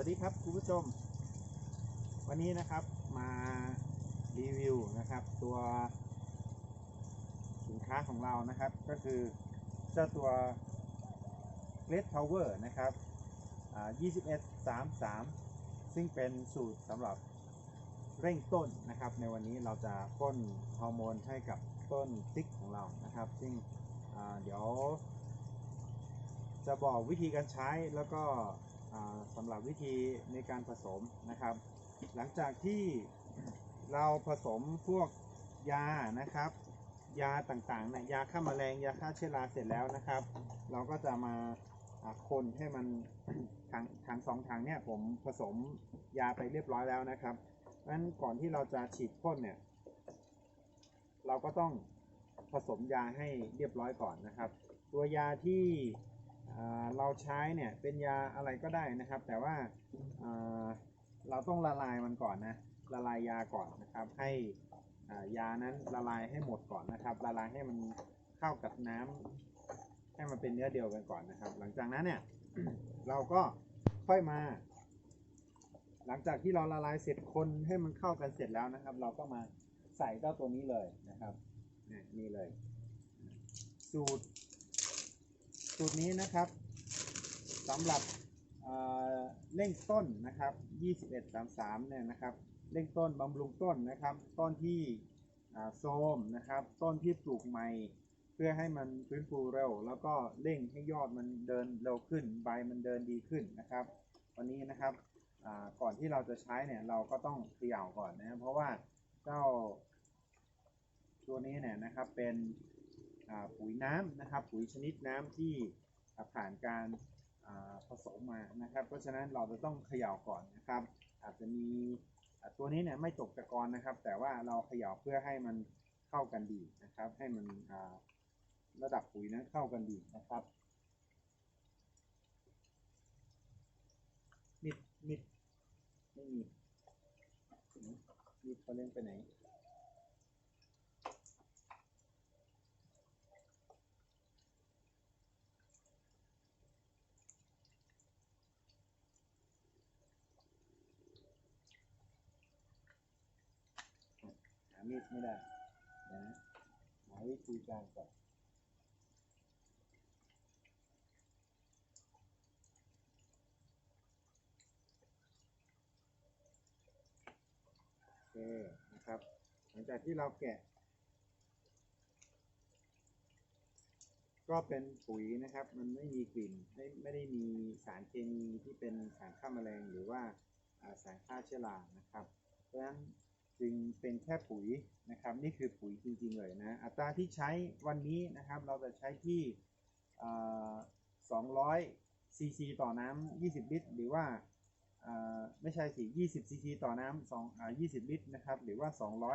วัสดีครับคุณผู้ชม วันนี้นะครับมารีวิวนะครับ ตัวสินค้าของเรานะครับ ก็คือเจ้าตัว Red Power นะครับ2133 ซึ่งเป็นสูตรสำหรับเร่งต้นนะครับ ในวันนี้เราจะพ่นฮอร์โมนให้กับต้นติ๊กของเรานะครับ ซึ่งเดี๋ยว จะบอกวิธีการใช้แล้วก็ สำหรับวิธีในการผสมนะครับ หลังจากที่เราผสมพวกยานะครับ ยาต่างๆเนี่ยยาฆ่าแมลงยาฆ่าเชื้อราเสร็จแล้วนะครับ เราก็จะมาคนให้มันถังถังสองถังเนี่ยผมผสมยาไปเรียบร้อยแล้วนะครับนั้นก่อนที่เราจะฉีดพ่นเนี่ย เราก็ต้องผสมยาให้เรียบร้อยก่อนนะครับ ตัวยาที่ เราใช้เนี่ยเป็นยาอะไรก็ได้นะครับ แต่ว่าเราต้องละลายมันก่อนนะละลายยาก่อนนะครับ ให้ยานั้นละลายให้หมดก่อนนะครับ ละลายให้มันเข้ากับน้ำให้มันเป็นเนื้อเดียวกันก่อนนะครับ หลังจากนั้นเนี่ยเราก็ค่อยมา หลังจากที่เราละลายเสร็จคนให้มันเข้ากันเสร็จแล้วนะครับ เราก็มาใส่เจ้าตัวนี้เลยนะครับนี่นี่เลย สูตร สูตรนี้นะครับสำหรับเร่งต้นนะครับ 2133 เนี่ยนะครับ เร่งต้นบำรุงต้นนะครับ ต้นที่โทรมนะครับ ต้นที่ปลูกใหม่ เพื่อให้มันฟื้นฟูเร็ว แล้วก็เร่งให้ยอดมันเดินเร็วขึ้น ใบมันเดินดีขึ้นนะครับ วันนี้นะครับก่อนที่เราจะใช้เนี่ยเราก็ต้องเขย่าก่อนนะ เพราะว่าเจ้าตัวนี้เนี่ยนะครับเป็น ปุ๋ยน้ำนะครับ ปุ๋ยชนิดน้ำที่ผ่านการผสมมานะครับ เพราะฉะนั้นเราจะต้องเขย่าก่อนนะครับ อาจจะมีตัวนี้เนี่ยไม่ตกตะกอนนะครับ แต่ว่าเราเขย่าเพื่อให้มันเข้ากันดีนะครับ ให้มันระดับปุ๋ยนั้นเข้ากันดีนะครับมิดมิดไม่มีมิดเขาเล่นไปไหน หา มีดไม่ได้นะหาวิธีการก่อนโอเคนะครับ หลังจากที่เราแกะ ก็เป็นปุ๋ยนะครับ มันไม่มีกลิ่นไม่ไม่ได้มีสารเคมีที่เป็นสารฆ่าแมลงหรือว่าอ่าสารฆ่าเชื้อรานะครับ เพราะฉะนั้น จึงเป็นแค่ปุ๋ยนะครับ นี่คือปุ๋ยจริงๆเลยนะ อัตราที่ใช้วันนี้นะครับ เราจะใช้ที่อ่า200 ซีซีต่อน้ำ 20 ลิตร หรือว่าไม่ใช่สิ20 ซีซีต่อน้ำ2อ่า20 ลิตรนะครับ หรือว่า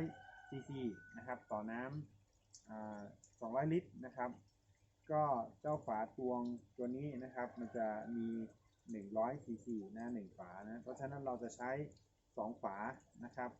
200 ซีซีนะครับ ต่อน้ำอ่า200 ลิตรนะครับ ก็เจ้าฝาตวงตัวนี้นะครับ มันจะมี 100 ซีซีนะหนึ่งฝานะ เพราะฉะนั้นเราจะใช้ 2 ฝานะครับ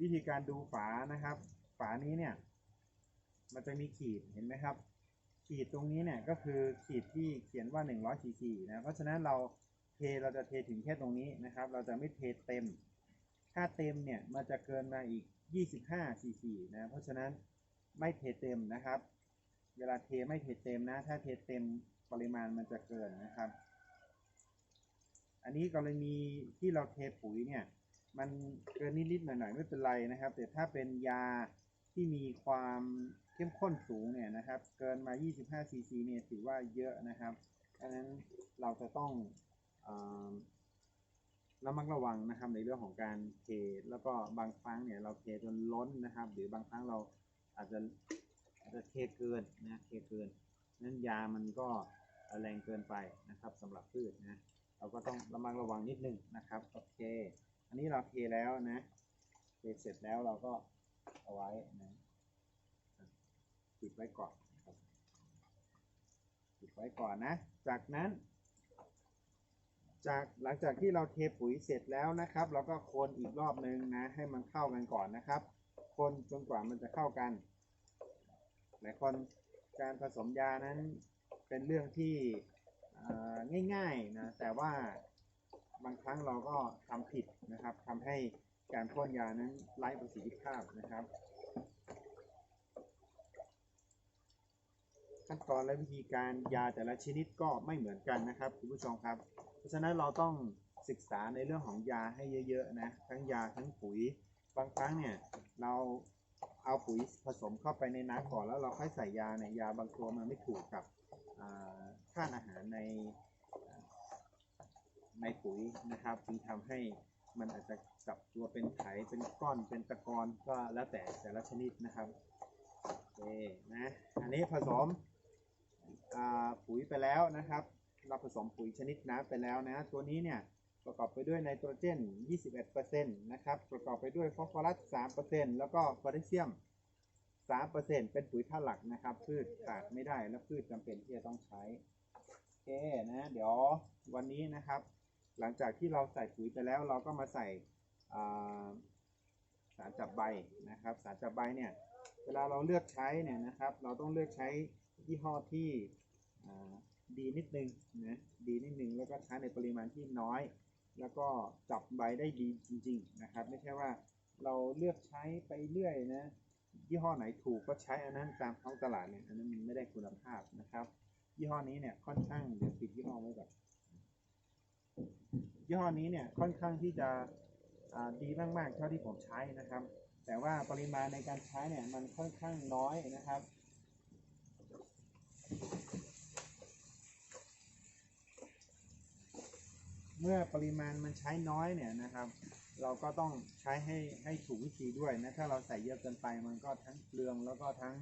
วิธีการดูฝานะครับ ฝานี้เนี่ย มันจะมีขีดเห็นไหมครับ ขีดตรงนี้เนี่ยก็คือขีดที่เขียนว่า100ซีซีนะเพราะฉะนั้นเราเทเราจะเทถึงแค่ตรงนี้นะครับ เราจะไม่เทเต็ม ถ้าเต็มเนี่ยมันจะเกินมาอีก 25ซีซีนะเพราะฉะนั้นไม่เทเต็มนะครับ เวลาเทไม่เทเต็มนะ ถ้าเทเต็มปริมาณมันจะเกินนะครับ อันนี้กรณีที่เราเทปุ๋ยเนี่ย มันเกินนิดๆหน่อยๆไม่เป็นไรนะครับ แต่ถ้าเป็นยาที่มีความเข้มข้นสูงเนี่ยนะครับ เกินมา 25 ซีซีเนี่ยถือว่าเยอะนะครับดังนั้นเราจะต้องอระมัดระวังนะครับในเรื่องของการเทแล้วก็บางครั้งเนี่ยเราเทจนล้นนะครับ หรือบางครั้งเราอาจจะอาจจะเทเกินนะเทเกินนั้นยามันก็แรงเกินไปนะครับสำหรับพืชนะเราก็ต้องระมัดระวังนิดนึงนะครับโอเค อันนี้เราเทแล้วนะเทเสร็จแล้วเราก็เอาไว้นะปิดไว้ก่อนนะครับปิดไว้ก่อนนะ จากนั้นจากหลังจากที่เราเทปุ๋ยเสร็จแล้วนะครับ เราก็คนอีกรอบนึงนะ ให้มันเข้ากันก่อนนะครับ คนจนกว่ามันจะเข้ากันหลายคนการผสมยานั้นเป็นเรื่องที่ง่ายๆนะแต่ว่า บางครั้งเราก็ทำผิดนะครับทำให้การพ่นยานั้นไร้ประสิทธิภาพนะครับ ขั้นตอนและวิธีการยาแต่ละชนิดก็ไม่เหมือนกันนะครับคุณผู้ชมครับ เพราะฉะนั้นเราต้องศึกษาในเรื่องของยาให้เยอะๆนะทั้งยาทั้งปุ๋ยบางครั้งเนี่ยเราเอาปุ๋ยผสมเข้าไปในน้ำก่อนแล้วเราค่อยใส่ยาเนี่ยยาบางตัวมันไม่ถูกกับอ่าธาตุอาหารใน ในปุ๋ยนะครับจึงทำให้มันอาจจะกลับตัวเป็นไขเป็นก้อนเป็นตะกอนก็แล้วแต่แต่ละชนิดนะครับโอเคนะอันนี้ผสมปุ๋ยไปแล้วนะครับ เราผสมปุ๋ยชนิดน้ำไปแล้วนะ ตัวนี้เนี่ยประกอบไปด้วยไนโตรเจน 21%นะครับ ประกอบไปด้วยฟอสฟอรัส 3%แล้วก็โพแทสเซียม 3%เป็นปุ๋ยธาตุหลักนะครับ พืชขาดไม่ได้และพืชจำเป็นที่จะต้องใช้ โอเคนะ เดี๋ยววันนี้นะครับ หลังจากที่เราใส่ปุ๋ยไปแล้วเราก็มาใส่สารจับใบนะครับ สารจับใบเนี่ยเวลาเราเลือกใช้เนี่ยนะครับ เราต้องเลือกใช้ยี่ห้อที่ดีนิดนึงนะดีนิดนึงแล้วก็ใช้ในปริมาณที่น้อย แล้วก็จับใบได้ดีจริง ๆนะครับ ไม่ใช่ว่าเราเลือกใช้ไปเรื่อยนะยี่ห้อไหนถูกก็ใช้อันนั้นตามท้องตลาดเนี่ยอันนั้นมันไม่ได้คุณภาพนะครับ ยี่ห้อนี้เนี่ยค่อนข้างเดี๋ยวปิดยี่ห้อไว้ก่อน ยี่ห้อนี้เนี่ยค่อนข้างที่จะอ่าดีมากๆเท่าที่ผมใช้นะครับ แต่ว่าปริมาณในการใช้เนี่ยมันค่อนข้างน้อยนะครับเมื่อปริมาณมันใช้น้อยเนี่ยนะครับ เราก็ต้องใช้ให้ให้ถูกวิธีด้วยนะถ้าเราใส่เยอะเกินไปมันก็ทั้งเปลืองแล้วก็ทั้ง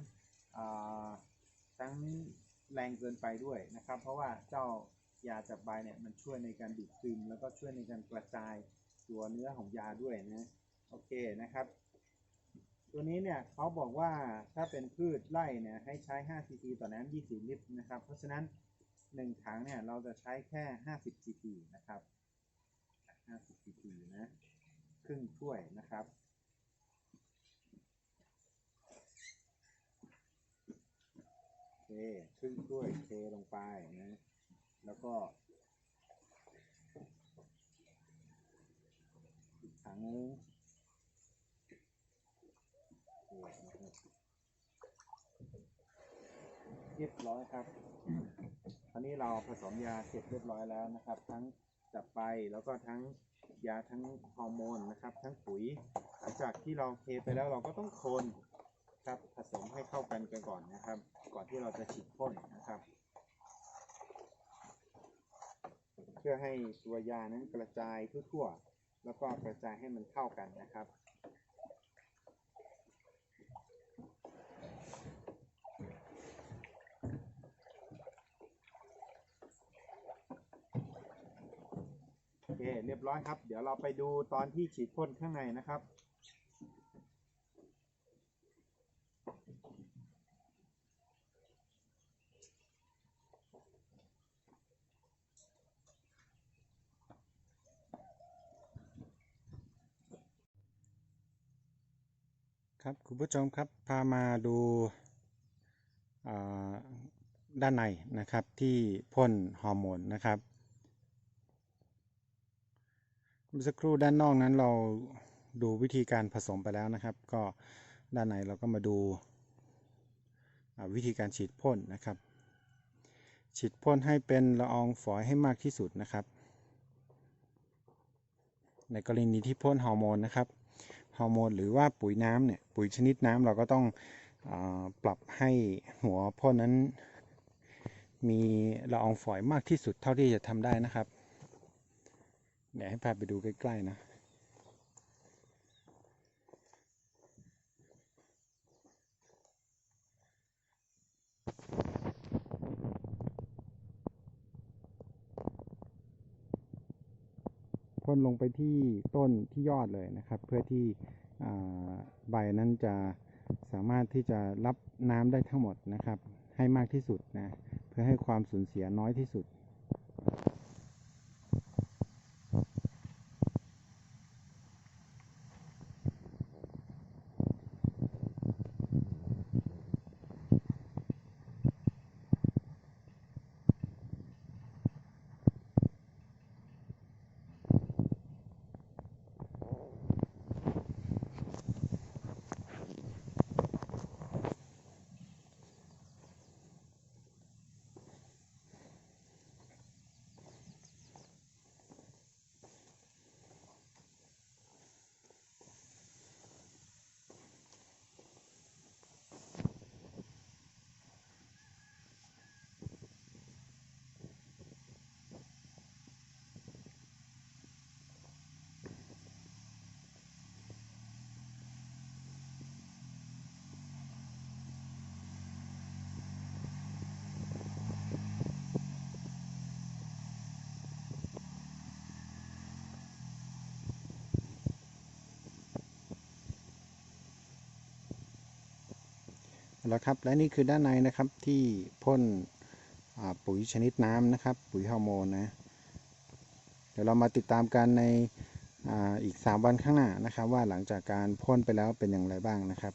ทั้งแรงเกินไปด้วยนะครับ เพราะว่าเจ้า ยาจับใบเนี่ยมันช่วยในการดูดซึมแล้วก็ช่วยในการกระจายตัวเนื้อของยาด้วยนะโอเคนะครับ ตัวนี้เนี่ยเขาบอกว่าถ้าเป็นพืชไร่เนี่ยให้ใช้5ซีซีต่อน้ำ20 ลิตรนะครับ เพราะฉะนั้น 1 ถังเนี่ยเราจะใช้แค่ 50ซีซีนะครับ50ซีซีนะครึ่งถ้วยนะครับโอเคครึ่งถ้วยเทลงไปนะ แล้วก็ถังเคนะครับเรียบร้อยครับตอนนี้เราผสมยาเสร็จเรียบร้อยแล้วนะครับ ทั้งจับไปแล้วก็ทั้งยาทั้งฮอร์โมนนะครับ ทั้งปุ๋ย หลังจากที่เราเทไปแล้วเราก็ต้องคนครับผสมให้เข้ากันกันก่อนนะครับ ก่อนที่เราจะฉีดพ่นนะครับ เพื่อให้ตัวยานั้นกระจายทั่วๆ แล้วก็กระจายให้มันเข้ากันนะครับ โอเค เรียบร้อยครับ เดี๋ยวเราไปดูตอนที่ฉีดพ่นข้างในนะครับ ครับคุณผู้ชมครับพามาดูด้านในนะครับที่พ่นฮอร์โมนนะครับเมื่อสักครู่ด้านนอกนั้นเราดูวิธีการผสมไปแล้วนะครับ ก็ด้านในเราก็มาดูวิธีการฉีดพ่นนะครับ ฉีดพ่นให้เป็นละอองฝอยให้มากที่สุดนะครับ ในกรณีที่พ่นฮอร์โมนนะครับ ฮอร์โมนหรือว่าปุ๋ยน้ำเนี่ยปุ๋ยชนิดน้ำเราก็ต้องอปรับให้หัวพ่นนั้น มีละอองฝอยมากที่สุดเท่าที่จะทำได้นะครับเดี๋ยวให้พาไปดูใกล้ๆนะ พ่นลงไปที่ต้นที่ยอดเลยนะครับ เพื่อที่ใบนั้นจะสามารถที่จะรับน้ำได้ทั้งหมดนะครับ ให้มากที่สุดนะเพื่อให้ความสูญเสียน้อยที่สุด แล้วครับ และนี่คือด้านในนะครับที่พ่นปุ๋ยชนิดน้ำนะครับ ปุ๋ยฮอร์โมนนะ เดี๋ยวเรามาติดตามกันในออีก 3 วันข้างหน้านะครับ ว่าหลังจากการพ่นไปแล้วเป็นอย่างไรบ้างนะครับ